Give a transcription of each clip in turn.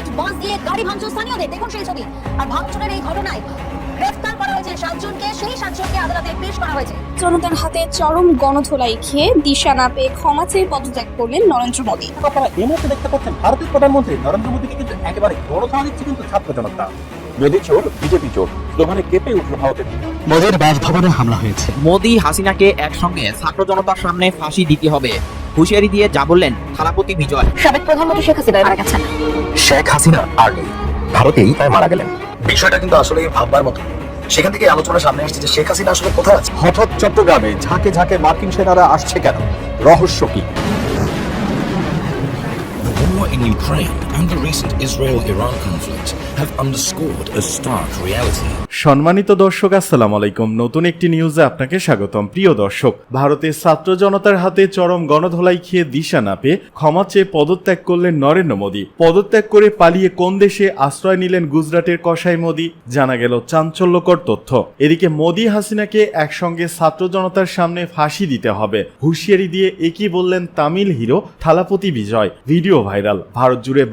ইট বাস দিয়ে গাড়ি ভাঙচুর স্থানীয়দের। দেখুন সেই ছবি। আর ভাঙচুরের এই ঘটনায় গ্রেফতার করা হয়েছে সাতজনকে সেই সাতজনকে আদালতে পেশ করা হয়েছে। জনতার হাতে চরম গণধোলাই খেয়ে দিশা না পেয়ে ক্ষমা চেয়ে পদত্যাগ করলেন নরেন্দ্র মোদী। আপনারা এই মুহূর্তে দেখতে পাচ্ছেন ভারতের প্রধানমন্ত্রী নরেন্দ্র মোদীকে কিন্তু একেবারে বড় দিচ্ছে কিন্তু ছাত্র জনতা। মোদী চোর বিজেপি চোর স্লোগানে কেঁপে উঠল ভারতের মোদীর বাসভবনে হামলা হয়েছে। মোদি হাসিনাকে একসঙ্গে ছাত্র জনতার সামনে ফাঁসি দিতে হবে। হুঁশিয়ারি দিয়ে যা বললেন থালাপতি বিজয়। সাবেক প্রধানমন্ত্রী শেখ হাসিনা মারা গেছেন। শেখ হাসিনা আর নেই। ভারতেই তাই মারা গেলেন। বিষয়টা কিন্তু আসলে ভাববার মতো। সেখান থেকে আলোচনা সামনে আসছে যে শেখ হাসিনা আসলে কোথায় আছে। হঠাৎ চট্টগ্রামে ঝাঁকে ঝাঁকে মার্কিন সেনারা আসছে কেন? রহস্য কি? The war in Ukraine সম্মানিত দর্শক আলাইকুম। নতুন একটি নিউজে আপনাকে স্বাগতম। প্রিয় দর্শক, ভারতের ছাত্র জনতার হাতে চরম গণধোলাই খেয়ে দিশা না পেয়ে ক্ষমা চেয়ে পদত্যাগ করলেন নরেন্দ্র মোদী। পদত্যাগ করে পালিয়ে কোন দেশে আশ্রয় নিলেন গুজরাটের কসাই মোদী, জানা গেল চাঞ্চল্যকর তথ্য। এদিকে মোদী হাসিনাকে একসঙ্গে ছাত্র জনতার সামনে ফাঁসি দিতে হবে। হুঁশিয়ারি দিয়ে একই বললেন Tamil hero, Thalapathy Vijay. Video viral. Bharat জুড়ে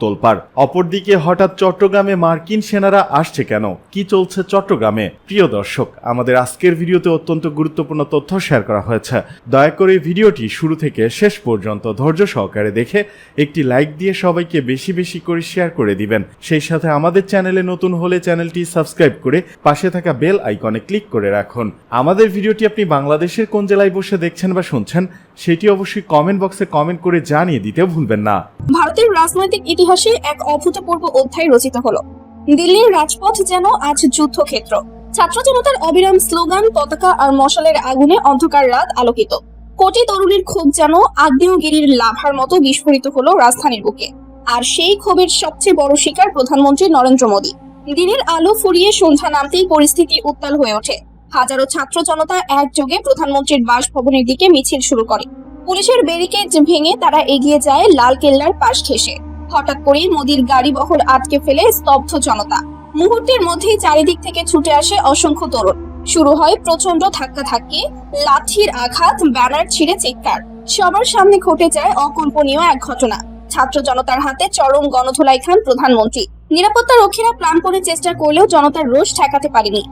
তোলপাড়। অপরদিকে হঠাৎ চট্টগ্রামে মার্কিন সেনারা আসছে কেন? কি চলছে চট্টগ্রামে? প্রিয় দর্শক, আমাদের আজকের ভিডিওতে অত্যন্ত গুরুত্বপূর্ণ তথ্য শেয়ার করা হয়েছে। দয়া করে ভিডিওটি শুরু থেকে শেষ পর্যন্ত ধৈর্য সহকারে দেখে একটি লাইক দিয়ে সবাইকে বেশি বেশি করে শেয়ার করে দিবেন। সেই সাথে আমাদের চ্যানেলে নতুন হলে চ্যানেলটি সাবস্ক্রাইব করে পাশে থাকা বেল আইকনে ক্লিক করে রাখুন। আমাদের ভিডিওটি আপনি বাংলাদেশের কোন জেলায় বসে দেখছেন বা শুনছেন, সেটি অবশ্যই কমেন্ট বক্সে কমেন্ট করে জানিয়ে দিতে ভুলবেন না। ভারতের রাজনৈতিক ইতিহাসে এক অভূতপূর্ব অধ্যায় রচিত হলো। দিল্লির রাজপথ যেন আজ যুদ্ধক্ষেত্র। ছাত্র জনতার অবিরাম স্লোগান, পতাকা আর মশালের আগুনে অন্ধকার রাত আলোকিত। কোটি তরুণীর ক্ষোভ যেন আগ্নেয়গিরির লাভার মতো বিস্ফোরিত হলো রাজধানীর বুকে। আর সেই ক্ষোভের সবচেয়ে বড় শিকার প্রধানমন্ত্রী নরেন্দ্র মোদী। দিনের আলো ফুরিয়ে সন্ধ্যা নামতেই পরিস্থিতি উত্তাল হয়ে ওঠে। হাজারো ছাত্র জনতা একযোগে প্রধানমন্ত্রীর বাসভবনের দিকে মিছিল শুরু করে। পুলিশের ব্যারিকেড ভেঙে তারা এগিয়ে যায় লাল কেল্লার পাশ ঘেঁষে। হঠাৎ করেই মোদির গাড়ি বহর আটকে ফেলে স্তব্ধ জনতা। মুহূর্তের মধ্যেই চারিদিক থেকে ছুটে আসে অসংখ্য তরুণ। শুরু হয় প্রচণ্ড ধাক্কা ধাক্কি, লাঠির আঘাত, ব্যানার ছিঁড়ে চিৎকার। সবার সামনে ঘটে যায় অকল্পনীয় এক ঘটনা। ছাত্র জনতার হাতে চরম গণধোলাই খান প্রধানমন্ত্রী। নিরাপত্তা রক্ষীরা প্রাণ করে চেষ্টা করলেও জনতার রোষ ঠেকাতে পারেনি।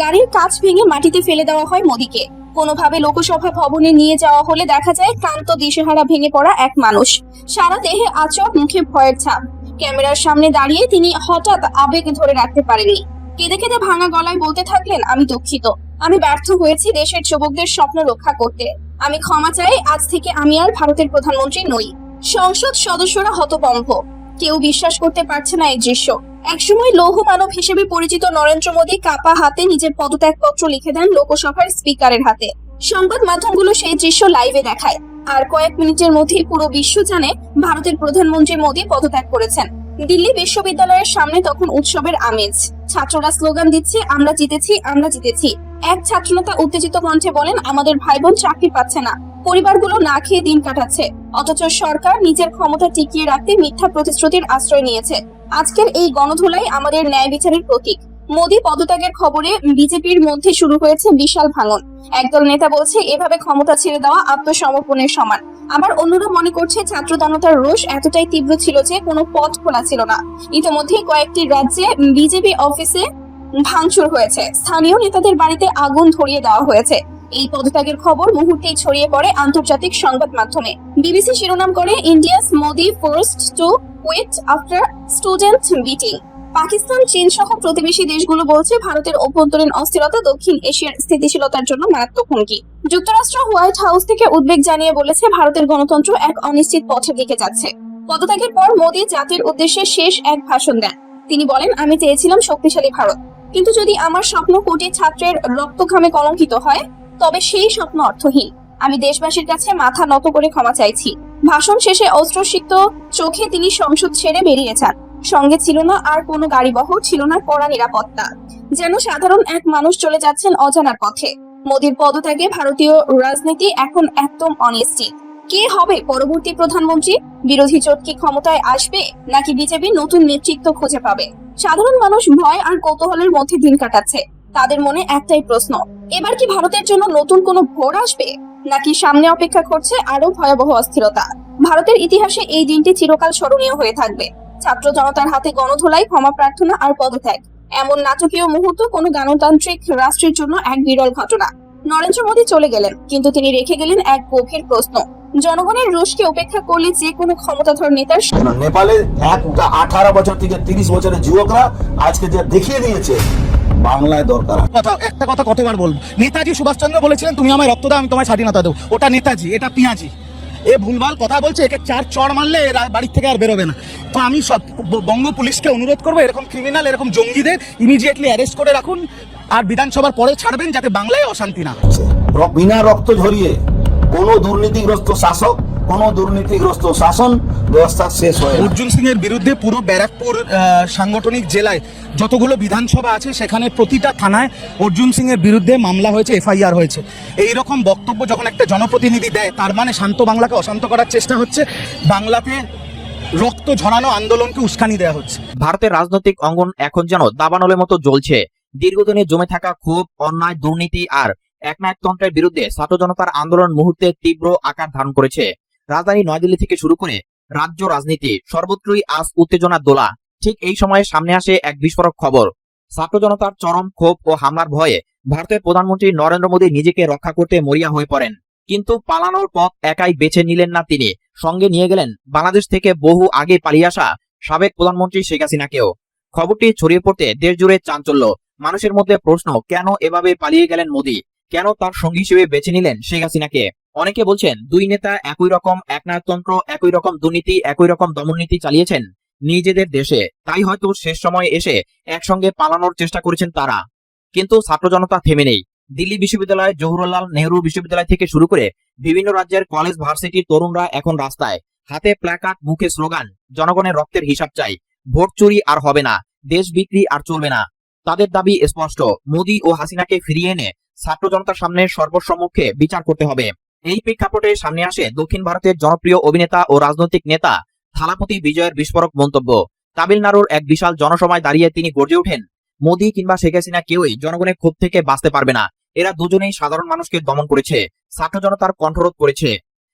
গাড়ির কাঁচ ভেঙে মাটিতে ফেলে দেওয়া হয় মোদীকে। কোনোভাবে লোকসভা ভবনে নিয়ে যাওয়া হলে দেখা যায় ক্লান্ত দিশেহারা ভেঙে পড়া এক মানুষ। সারা দেহে আচর, মুখে ভয়ের ছাপ। ক্যামেরার সামনে দাঁড়িয়ে তিনি হঠাৎ আবেগ ধরে রাখতে পারেননি। কেঁদে কেঁদে ভাঙা গলায় বলতে থাকলেন, আমি দুঃখিত। আমি ব্যর্থ হয়েছি দেশের যুবকদের স্বপ্ন রক্ষা করতে। আমি ক্ষমা চাই, আজ থেকে আমি আর ভারতের প্রধানমন্ত্রী নই। সংসদ সদস্যরা হতবম্ব কেউ বিশ্বাস করতে পারছে না এই দৃশ্য। একসময় লৌহ মানব হিসেবে পরিচিত নরেন্দ্র মোদী কাপা হাতে নিজের পদত্যাগপত্র লিখে দেন লোকসভার স্পিকারের হাতে। সংবাদ মাধ্যমগুলো সেই দৃশ্য লাইভে দেখায়। আর কয়েক মিনিটের মধ্যেই পুরো বিশ্ব জানে ভারতের প্রধানমন্ত্রী মোদী পদত্যাগ করেছেন। দিল্লি বিশ্ববিদ্যালয়ের সামনে তখন উৎসবের আমেজ। ছাত্ররা স্লোগান দিচ্ছে, আমরা জিতেছি আমরা জিতেছি। এক ছাত্রনেতা উত্তেজিত কণ্ঠে বলেন, আমাদের ভাই বোন চাকরি পাচ্ছে না। পরিবারগুলো না খেয়ে দিন কাটাচ্ছে। অথচ সরকার নিজের ক্ষমতা টিকিয়ে রাখতে মিথ্যা প্রতিশ্রুতির আশ্রয় নিয়েছে। আজকের এই গণধোলাই আমাদের ন্যায় বিচারের প্রতীক। মোদী পদত্যাগের খবরে বিজেপির মধ্যে শুরু হয়েছে বিশাল ভাঙন। একদল নেতা বলছে, এভাবে ক্ষমতা ছেড়ে দেওয়া আত্মসমর্পণের সমান। আবার অন্যরা মনে করছে ছাত্র জনতার রোষ এতটাই তীব্র ছিল যে কোনো পথ খোলা ছিল না। ইতিমধ্যে কয়েকটি রাজ্যে বিজেপি অফিসে ভাঙচুর হয়েছে। স্থানীয় নেতাদের বাড়িতে আগুন ধরিয়ে দেওয়া হয়েছে। এই পদত্যাগের খবর মুহূর্তেই ছড়িয়ে পড়ে আন্তর্জাতিক সংবাদ মাধ্যমে। বিবিসি শিরোনাম করে India's Modi forced to quit after student meeting Pakistan চীন সহ প্রতিবেশী দেশগুলো বলছে ভারতের অভ্যন্তরীণ অস্থিরতা দক্ষিণ এশিয়ার স্থিতিশীলতার জন্য মারাত্মক হুমকি। যুক্তরাষ্ট্র হোয়াইট হাউস থেকে উদ্বেগ জানিয়ে বলেছে ভারতের গণতন্ত্র এক অনিশ্চিত পথের দিকে যাচ্ছে। পদত্যাগের পর মোদী জাতির উদ্দেশ্যে শেষ এক ভাষণ দেন। তিনি বলেন, আমি চেয়েছিলাম শক্তিশালী ভারত। কিন্তু যদি আমার স্বপ্ন কোটি ছাত্রের রক্তঘামে কলঙ্কিত হয় তবে সেই স্বপ্ন অর্থহীন। আমি দেশবাসীর কাছে মাথা নত করে ক্ষমা চাইছি। ভাষণ শেষে অস্ত্রসিক্ত চোখে তিনি সংসদ ছেড়ে বেরিয়ে যান। সঙ্গে ছিল না আর কোনো গাড়িবহর ছিল না কড়া নিরাপত্তা। যেন সাধারণ এক মানুষ চলে যাচ্ছেন অজানার পথে। মোদীর পদত্যাগে ভারতীয় রাজনীতি এখন একদম অনিশ্চিত। কে হবে পরবর্তী প্রধানমন্ত্রী? বিরোধী জোট কি ক্ষমতায় আসবে, নাকি বিজেপি নতুন নেতৃত্ব খুঁজে পাবে? সাধারণ মানুষ ভয় আর কৌতূহলের মধ্যে দিন কাটাচ্ছে। তাদের মনে একটাই প্রশ্ন, এবার কি ভারতের জন্য নতুন কোনো ভোর আসবে? নাকি সামনে অপেক্ষা করছে আরও ভয়াবহ অস্থিরতা? ভারতের ইতিহাসে এই দিনটি চিরকাল স্মরণীয় হয়ে থাকবে। ছাত্র জনতার হাতে গণধোলাই, ক্ষমা প্রার্থনা আর পদত্যাগ। এমন নাটকীয় মুহূর্ত কোনো গণতান্ত্রিক রাষ্ট্রের জন্য এক বিরল ঘটনা। নরেন্দ্র মোদী চলে গেলেন, কিন্তু তিনি রেখে গেলেন এক গভীর প্রশ্ন। জনগণের রোষকে উপেক্ষা করলে যে কোনো ক্ষমতাধর নেতার নেপালে এক আঠারো বছর থেকে তিরিশ বছরের যুবকরা আজকে যে দেখিয়ে দিয়েছে বাংলায় দরকার কথা একটা কথা কতবার বলব? নেতাজি সুভাষচন্দ্র বলেছিলেন তুমি আমায় রক্ত দাও আমি তোমায় স্বাধীনতা দেবো। ওটা নেতাজি এটা পিঁয়াজি। এ ভুলভাল কথা বলছে একে চার চড় মারলে এর বাড়ির থেকে আর বেরোবে না। তো আমি সব বঙ্গ পুলিশকে অনুরোধ করব এরকম ক্রিমিনাল এরকম জঙ্গিদের ইমিডিয়েটলি অ্যারেস্ট করে রাখুন আর বিধানসভার পরে ছাড়বেন যাতে বাংলায় অশান্তি না বিনা রক্ত ঝরিয়ে কোনো দুর্নীতিগ্রস্ত শাসক কোনো দুর্নীতিগ্রস্ত শাসন ব্যবস্থা শেষ হয় অর্জুন সিং এর বিরুদ্ধে পুরো ব্যারাকপুর সাংগঠনিক জেলায় যতগুলো বিধানসভা আছে সেখানে প্রতিটা থানায় অর্জুন সিং এর বিরুদ্ধে মামলা হয়েছে এফআইআর হয়েছে। এই রকম বক্তব্য যখন একটা জনপ্রতিনিধি দেয় তার মানে শান্ত বাংলাকে অশান্ত করার চেষ্টা হচ্ছে বাংলাতে রক্ত ঝরানো আন্দোলনকে উস্কানি দেওয়া হচ্ছে। ভারতের রাজনৈতিক অঙ্গন এখন যেন দাবানলের মতো জ্বলছে। দীর্ঘদিনে জমে থাকা ক্ষোভ অন্যায় দুর্নীতি আর একনায়কতন্ত্রের বিরুদ্ধে ছাত্র জনতার আন্দোলন মুহূর্তে তীব্র আকার ধারণ করেছে। রাজধানী নয়াদিল্লি থেকে শুরু করে রাজ্য রাজনীতি সর্বত্রই আজ উত্তেজনার দোলা। ঠিক এই সময়ে সামনে আসে এক বিস্ফোরক খবর। ছাত্র জনতার চরম ক্ষোভ ও হামলার ভয়ে ভারতের প্রধানমন্ত্রী নরেন্দ্র মোদী নিজেকে রক্ষা করতে মরিয়া হয়ে পড়েন। কিন্তু পালানোর পথ একাই বেছে নিলেন না তিনি। সঙ্গে নিয়ে গেলেন বাংলাদেশ থেকে বহু আগে পালিয়ে আসা সাবেক প্রধানমন্ত্রী শেখ হাসিনাকেও। খবরটি ছড়িয়ে পড়তে দেশ জুড়ে চাঞ্চল্য। মানুষের মধ্যে প্রশ্ন, কেন এভাবে পালিয়ে গেলেন মোদী? কেন তার সঙ্গী হিসেবে বেছে নিলেন শেখ হাসিনাকে? অনেকে বলছেন, দুই নেতা একই রকম একনায়কতন্ত্র, একই রকম দুর্নীতি, একই রকম দমননীতি চালিয়েছেন নিজেদের দেশে। তাই হয়তো শেষ সময়ে এসে একসঙ্গে পালানোর চেষ্টা করেছেন তারা। কিন্তু ছাত্র জনতা থেমে নেই। দিল্লি বিশ্ববিদ্যালয়, জওহরলাল নেহরু বিশ্ববিদ্যালয় থেকে শুরু করে বিভিন্ন রাজ্যের কলেজ ভার্সিটির তরুণরা এখন রাস্তায়। হাতে প্ল্যাকার্ড, মুখে স্লোগান, জনগণের রক্তের হিসাব চাই। ভোট চুরি আর হবে না। দেশ বিক্রি আর চলবে না। তাদের দাবি স্পষ্ট। মোদী ও হাসিনাকে ফিরিয়ে এনে ছাত্র জনতার সামনে সর্বসম্মুখে বিচার করতে হবে। এই প্রেক্ষাপটে সামনে আসে দক্ষিণ ভারতের জনপ্রিয় অভিনেতা ও রাজনৈতিক নেতা থালাপতি বিজয়ের বিস্ফোরক মন্তব্য। তামিলনাড়ুর এক বিশাল জনসভায় দাঁড়িয়ে তিনি গর্জে ওঠেন, মোদী কিংবা শেখ হাসিনা কেউই জনগণের ক্ষোভ থেকে বাঁচতে পারবে না। এরা দুজনেই সাধারণ মানুষকে দমন করেছে, ছাত্র জনতার কণ্ঠরোধ করেছে,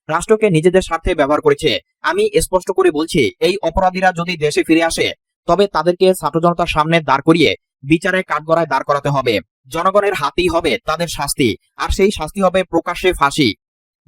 রাষ্ট্রকে নিজেদের স্বার্থে ব্যবহার করেছে। আমি স্পষ্ট করে বলছি, এই অপরাধীরা যদি দেশে ফিরে আসে তবে তাদেরকে ছাত্র জনতার সামনে দাঁড় করিয়ে বিচারে কাঠগড়ায় দাঁড় করাতে হবে। জনগণের হাতেই হবে তাদের শাস্তি, আর সেই শাস্তি হবে প্রকাশ্যে ফাঁসি।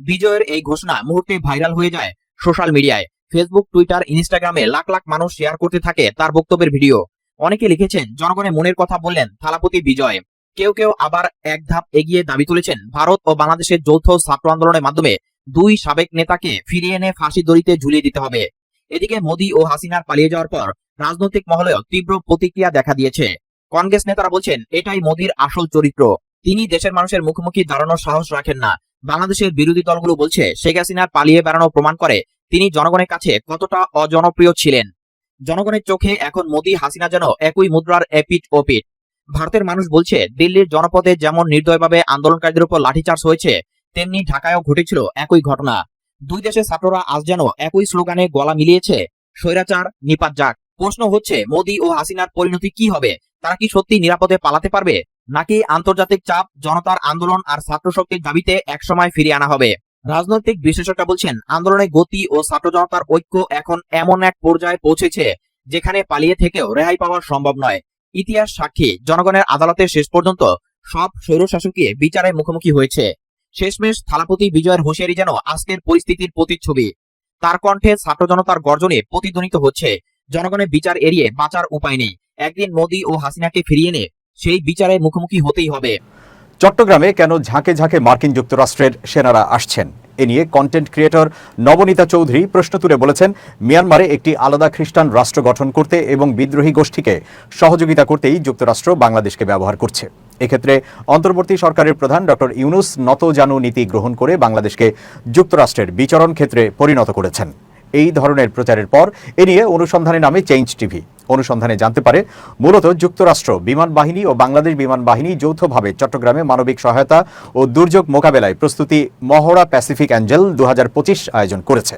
বিজয়ের এই ঘোষণা মুহূর্তে ভাইরাল হয়ে যায় সোশ্যাল মিডিয়ায়। ফেসবুক, টুইটার, ইনস্টাগ্রামে লাখ লাখ মানুষ শেয়ার করতে থাকে তার বক্তব্যের ভিডিও। অনেকে লিখেছেন, জনগণের মনের কথা বললেন থালাপতি বিজয়। কেউ কেউ আবার এক ধাপ এগিয়ে দাবি তুলেছেন, ভারত ও বাংলাদেশের যৌথ ছাত্র আন্দোলনের মাধ্যমে দুই সাবেক নেতাকে ফিরিয়ে এনে ফাঁসি দড়িতে ঝুলিয়ে দিতে হবে। এদিকে মোদী ও হাসিনার পালিয়ে যাওয়ার পর রাজনৈতিক মহলেও তীব্র প্রতিক্রিয়া দেখা দিয়েছে। কংগ্রেস নেতারা বলছেন, এটাই মোদীর আসল চরিত্র। তিনি দেশের মানুষের মুখোমুখি দাঁড়ানোর সাহস রাখেন না। বাংলাদেশের বিরোধী দলগুলো বলছে, শেখ হাসিনার পালিয়ে বেড়ানো প্রমাণ করে তিনি জনগণের কাছে কতটা অজনপ্রিয় ছিলেন। জনগণের চোখে এখন মোদী হাসিনা যেন একই মুদ্রার এপিট ওপিট ভারতের মানুষ বলছে, দিল্লির জনপদে যেমন নির্দয়ভাবে আন্দোলনকারীদের উপর লাঠিচার্জ হয়েছে, তেমনি ঢাকায়ও ঘটেছিল একই ঘটনা। দুই দেশের ছাত্ররা আজ যেন একই স্লোগানে গলা মিলিয়েছে, স্বৈরাচার, নিপাত যাক। প্রশ্ন হচ্ছে, মোদী ও হাসিনার পরিণতি কি হবে? তারা কি সত্যি নিরাপদে পালাতে পারবে? নাকি আন্তর্জাতিক চাপ, জনতার আন্দোলন আর ছাত্র শক্তির দাবিতে একসময় ফিরিয়ে আনা হবে? রাজনৈতিক বিশ্লেষকরা বলছেন আন্দোলনের গতি ও ছাত্র জনতার ঐক্য এখন এমন এক পর্যায়ে পৌঁছেছে, যেখানে পালিয়ে থেকেও রেহাই পাওয়া সম্ভব নয়। ইতিহাস সাক্ষী, জনগণের আদালতে শেষ পর্যন্ত সব স্বৈরশাসকই বিচারের মুখোমুখি হয়েছে। শেষমেশ থালাপতি বিজয়ের হুঁশিয়ারি যেন আজকের পরিস্থিতির প্রতিচ্ছবি। তার কণ্ঠে ছাত্র জনতার গর্জনে প্রতিধ্বনিত হচ্ছে, জনগণের বিচার এড়িয়ে বাঁচার উপায় নেই। একদিন মোদী ও হাসিনাকে ফিরিয়ে এনে সেই বিচারে মুখোমুখি হতেই হবে। চট্টগ্রামে কেন ঝাঁকে ঝাঁকে মার্কিন যুক্তরাষ্ট্রের সেনারা আসছেন? এ নিয়ে কন্টেন্ট ক্রিয়েটর নবনীতা চৌধুরী প্রশ্ন তুলে বলেছেন, মিয়ানমারে একটি আলাদা খ্রিস্টান রাষ্ট্র গঠন করতে এবং বিদ্রোহী গোষ্ঠীকে সহযোগিতা করতেই যুক্তরাষ্ট্র বাংলাদেশকে ব্যবহার করছে। এক্ষেত্রে অন্তর্বর্তী সরকারের প্রধান ডক্টর ইউনুস নতজানু নীতি গ্রহণ করে বাংলাদেশকে যুক্তরাষ্ট্রের বিচরণ ক্ষেত্রে পরিণত করেছেন। এই ধরনের প্রচারের পর এ নিয়ে অনুসন্ধানে নামে চেঞ্জ টিভি অনুসন্ধানে জানতে পারে, মূলত যুক্তরাষ্ট্র, বিমান বাহিনী ও বাংলাদেশ বিমান বাহিনী যৌথভাবে চট্টগ্রামে মানবিক সহায়তা ও দুর্যোগ মোকাবেলায় প্রস্তুতি মহড়া প্যাসিফিক অ্যাঞ্জেল দু হাজার পঁচিশ আয়োজন করেছে।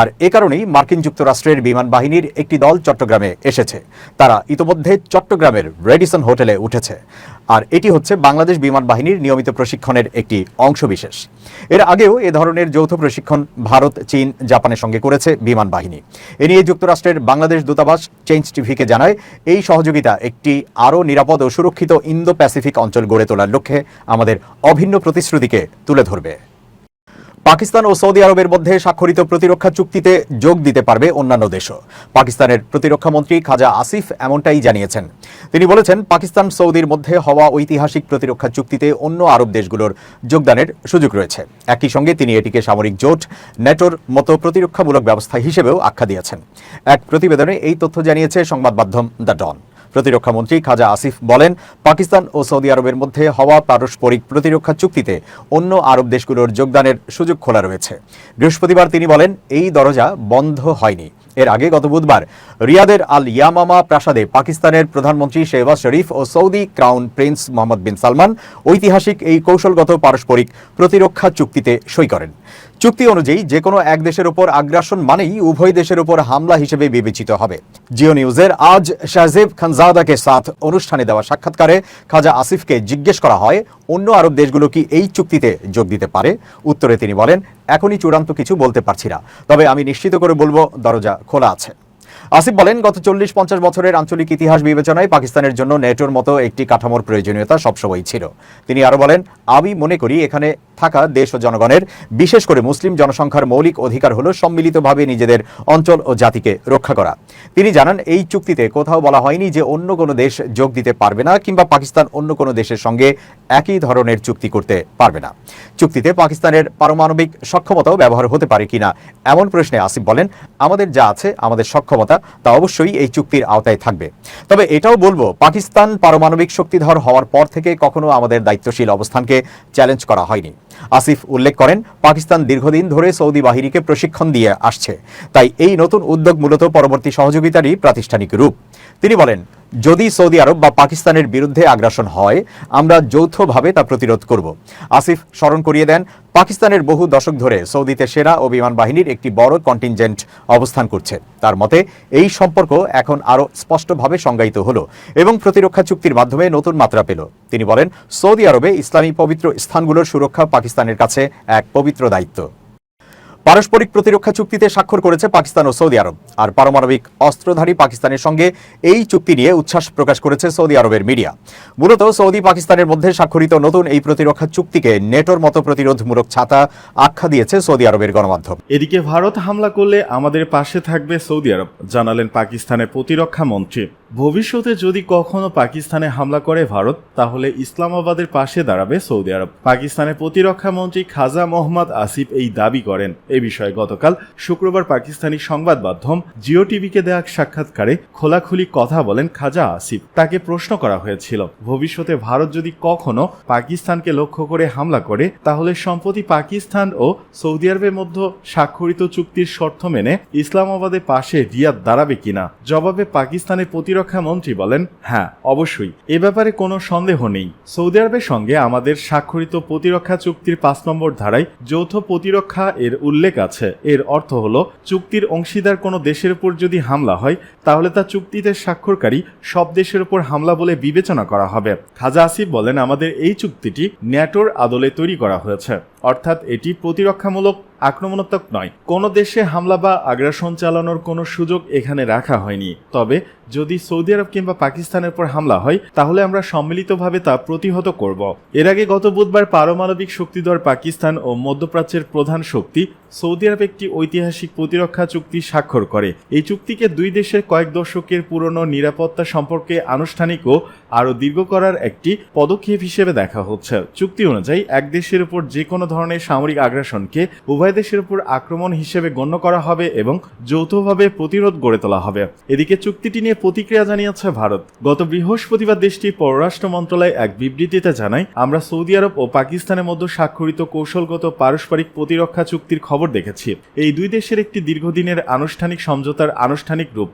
আর এ কারণেই মার্কিন যুক্তরাষ্ট্রের বিমান বাহিনীর একটি দল চট্টগ্রামে এসেছে। তারা ইতোমধ্যে চট্টগ্রামের রেডিসন হোটেলে উঠেছে। আর এটি হচ্ছে বাংলাদেশ বিমান বাহিনীর নিয়মিত প্রশিক্ষণের একটি অংশবিশেষ। এর আগেও এ ধরনের যৌথ প্রশিক্ষণ ভারত, চীন, জাপানের সঙ্গে করেছে বিমান বাহিনী। এ নিয়ে যুক্তরাষ্ট্রের বাংলাদেশ দূতাবাস চেঞ্জ টিভিকে জানায়, এই সহযোগিতা একটি আরও নিরাপদ ও সুরক্ষিত ইন্দো প্যাসিফিক অঞ্চল গড়ে তোলার লক্ষ্যে আমাদের অভিন্ন প্রতিশ্রুতিকে তুলে ধরবে। পাকিস্তান ও সৌদি আরবের মধ্যে স্বাক্ষরিত প্রতিরক্ষা চুক্তিতে যোগ দিতে পারবে অন্যান্য দেশও। পাকিস্তানের প্রতিরক্ষা মন্ত্রী খাজা আসিফ এমনটাই জানিয়েছেন। তিনি বলেছেন, পাকিস্তান সৌদির মধ্যে হওয়া ঐতিহাসিক প্রতিরক্ষা চুক্তিতে অন্য আরব দেশগুলোর যোগদানের সুযোগ রয়েছে। একই সঙ্গে তিনি এটিকে সামরিক জোট, ন্যাটোর মতো প্রতিরক্ষামূলক ব্যবস্থা হিসেবেও আখ্যা দিয়েছেন। এক প্রতিবেদনে এই তথ্য জানিয়েছে সংবাদ মাধ্যম দ্য ডন। প্রতিরক্ষা মন্ত্রী খাজা আসিফ বলেন, পাকিস্তান ও সৌদি আরবের মধ্যে হওয়া পারস্পরিক প্রতিরক্ষা চুক্তিতে অন্য আরব দেশগুলোর যোগদানের সুযোগ খোলা রয়েছে। বৃহস্পতিবার তিনি বলেন, এই দরজা বন্ধ হয়নি। এর আগে গত বুধবার রিয়াদের আল ইয়ামামা প্রাসাদে পাকিস্তানের প্রধানমন্ত্রী শেহবাজ শরীফ ও Saudi crown prince Mohammed bin Salman ঐতিহাসিক এই কৌশলগত পারস্পরিক প্রতিরক্ষা চুক্তিতে সই করেন। চুক্তি অনুযায়ী যে কোনো এক দেশের উপর আগ্রাসন মানেই উভয় দেশের উপর হামলা হিসেবে বিবেচিত হবে। জিও নিউজের আজ শাহজেব খানজাদাকে সাথ অনুষ্ঠানে দেওয়া সাক্ষাৎকারে খাজা আসিফকে জিজ্ঞেস করা হয়, অন্য আরব দেশগুলো কি এই চুক্তিতে যোগ দিতে পারে? উত্তরে তিনি বলেন এখনই চূড়ান্ত কিছু বলতে পারছি না। তবে আমি নিশ্চিত করে বলব, দরজা খোলা আছে। আসিফ বলেন, গত চল্লিশ পঞ্চাশ বছরের আঞ্চলিক ইতিহাস বিবেচনায় পাকিস্তানের জন্য নেটোর মতো একটি কাঠামোর প্রয়োজনীয়তা সবসময়ই ছিল। তিনি আরও বলেন, আমি মনে করি এখানে থাকা দেশ ও জনগণের, বিশেষ করে মুসলিম জনসংখ্যার মৌলিক অধিকার হল সম্মিলিতভাবে নিজেদের অঞ্চল ও জাতিকে রক্ষা করা। তিনি জানান, এই চুক্তিতে কোথাও বলা হয়নি যে অন্য কোনো দেশ যোগ দিতে পারবে না কিংবা পাকিস্তান অন্য কোনো দেশের সঙ্গে একই ধরনের চুক্তি করতে পারবে না। চুক্তিতে পাকিস্তানের পারমাণবিক সক্ষমতাও ব্যবহার হতে পারে কিনা, এমন প্রশ্নে আসিফ বলেন, আমাদের যা আছে, আমাদের সক্ষমতা, তা অবশ্যই এই চুক্তির আওতায় থাকবে। তবে এটাও বলব, পাকিস্তান পারমাণবিক শক্তিধর হওয়ার পর থেকে কখনো আমাদের দায়িত্বশীল অবস্থানকে চ্যালেঞ্জ করা হয়নি। আসিফ উল্লেখ করেন, পাকিস্তান দীর্ঘদিন ধরে সৌদি বাহিনীকে প্রশিক্ষণ দিয়ে আসছে। তাই এই নতুন উদ্যোগ মূলত পরবর্তী সহযোগিতারই প্রাতিষ্ঠানিক রূপ। তিনি বলেন, যদি সৌদি আরব বা পাকিস্তানের বিরুদ্ধে আগ্রাসন হয়, আমরা যৌথভাবে তা প্রতিরোধ করব। আসিফ স্মরণ করিয়ে দেন, পাকিস্তানের বহু দশক ধরে সৌদিতে সেনা ও বিমান বাহিনীর একটি বড় কন্টিনজেন্ট অবস্থান করছে। তার মতে, এই সম্পর্ক এখন আরও স্পষ্টভাবে সংজ্ঞায়িত হলো এবং প্রতিরক্ষা চুক্তির মাধ্যমে নতুন মাত্রা পেল। তিনি বলেন, সৌদি আরবে ইসলামী পবিত্র স্থানগুলোর সুরক্ষা পাকিস্তানের কাছে এক পবিত্র দায়িত্ব। পারস্পরিক প্রতিরক্ষা চুক্তিতে স্বাক্ষর করেছে পাকিস্তান ও সৌদি আরব। আর পারমাণবিক অস্ত্রধারী পাকিস্তানের সঙ্গে এই চুক্তি নিয়ে উচ্ছ্বাস প্রকাশ করেছে সৌদি আরবের মিডিয়া। মূলত সৌদি পাকিস্তানের মধ্যে স্বাক্ষরিত নতুন এই প্রতিরক্ষা চুক্তিকে নেটোর মতো প্রতিরোধমূলক ছাতা আখ্যা দিয়েছে সৌদি আরবের গণমাধ্যম। এদিকে ভারত হামলা করলে আমাদের পাশে থাকবে সৌদি আরব, জানালেন পাকিস্তানের প্রতিরক্ষা মন্ত্রী। ভবিষ্যতে যদি কখনো পাকিস্তানে হামলা করে ভারত, তাহলে ইসলামাবাদের পাশে দাঁড়াবে সৌদি আরব। পাকিস্তানের প্রতিরক্ষা মন্ত্রী খাজা মোহাম্মদ আসিফ এই দাবি করেন। এ বিষয়ে গতকাল শুক্রবার পাকিস্তানি সংবাদ মাধ্যম জিও টিভিকে এক সাক্ষাৎকারে খোলাখুলি কথা বলেন খাজা আসিফ। তাকে প্রশ্ন করা হয়েছিল, ভবিষ্যতে ভারত যদি কখনো পাকিস্তানকে লক্ষ্য করে হামলা করে, তাহলে সম্প্রতি পাকিস্তান ও সৌদি আরবের মধ্যে স্বাক্ষরিত চুক্তির শর্ত মেনে ইসলামাবাদের পাশে রিয়াদ দাঁড়াবে কিনা? জবাবে পাকিস্তানের প্রতিরক্ষা মন্ত্রী বলেন হ্যাঁ অবশ্যই। এ ব্যাপারে কোনো সন্দেহ নেই। সৌদি আরবের সঙ্গে আমাদের স্বাক্ষরিত প্রতিরক্ষা চুক্তির পাঁচ নম্বর ধারায় যৌথ প্রতিরক্ষা এর উল্লেখ আছে। এর অর্থ হল, চুক্তির অংশীদার কোনো দেশের উপর যদি হামলা হয়, তাহলে তা চুক্তিতে স্বাক্ষরকারী সব দেশের উপর হামলা বলে বিবেচনা করা হবে। খাজা আসিফ বলেন, আমাদের এই চুক্তিটি ন্যাটোর আদলে তৈরি করা হয়েছে। অর্থাৎ এটি প্রতিরক্ষামূলক আক্রমণাত্মক নয়। কোনো দেশে হামলা বা আগ্রাসন চালানোর কোনো সুযোগ এখানে রাখা হয়নি। তবে যদি সৌদি আরব কিংবা পাকিস্তানের উপর হামলা হয়, তাহলে আমরা সম্মিলিতভাবে তা প্রতিহত করব। এর আগে গত বুধবার পারমাণবিক শক্তিধর পাকিস্তান ও মধ্যপ্রাচ্যের প্রধান শক্তি সৌদি আরব একটি ঐতিহাসিক প্রতিরক্ষা চুক্তি স্বাক্ষর করে। এই চুক্তিকে দুই দেশের কয়েক দশকের পুরনো নিরাপত্তা সম্পর্কে আনুষ্ঠানিক ও আরও দীর্ঘ করার একটি পদক্ষেপ হিসেবে দেখা হচ্ছে। চুক্তি অনুযায়ী, এক দেশের উপর যে কোনো ধরনের সামরিক আগ্রাসনকে উভয় দেশের উপর আক্রমণ হিসেবে গণ্য করা হবে এবং যৌথভাবে প্রতিরোধ গড়ে তোলা হবে। এদিকে চুক্তিটি নিয়ে প্রতিক্রিয়া জানিয়েছে ভারত। গত বৃহস্পতিবার দেশটির পররাষ্ট্র মন্ত্রণালয় এক বিবৃতিতে জানায়, আমরা সৌদি আরব ও পাকিস্তানের মধ্যে স্বাক্ষরিত কৌশলগত পারস্পরিক প্রতিরক্ষা চুক্তির খবর দেখেছি। এই দুই দেশের একটি দীর্ঘদিনের আনুষ্ঠানিক সমঝোতার আনুষ্ঠানিক রূপ।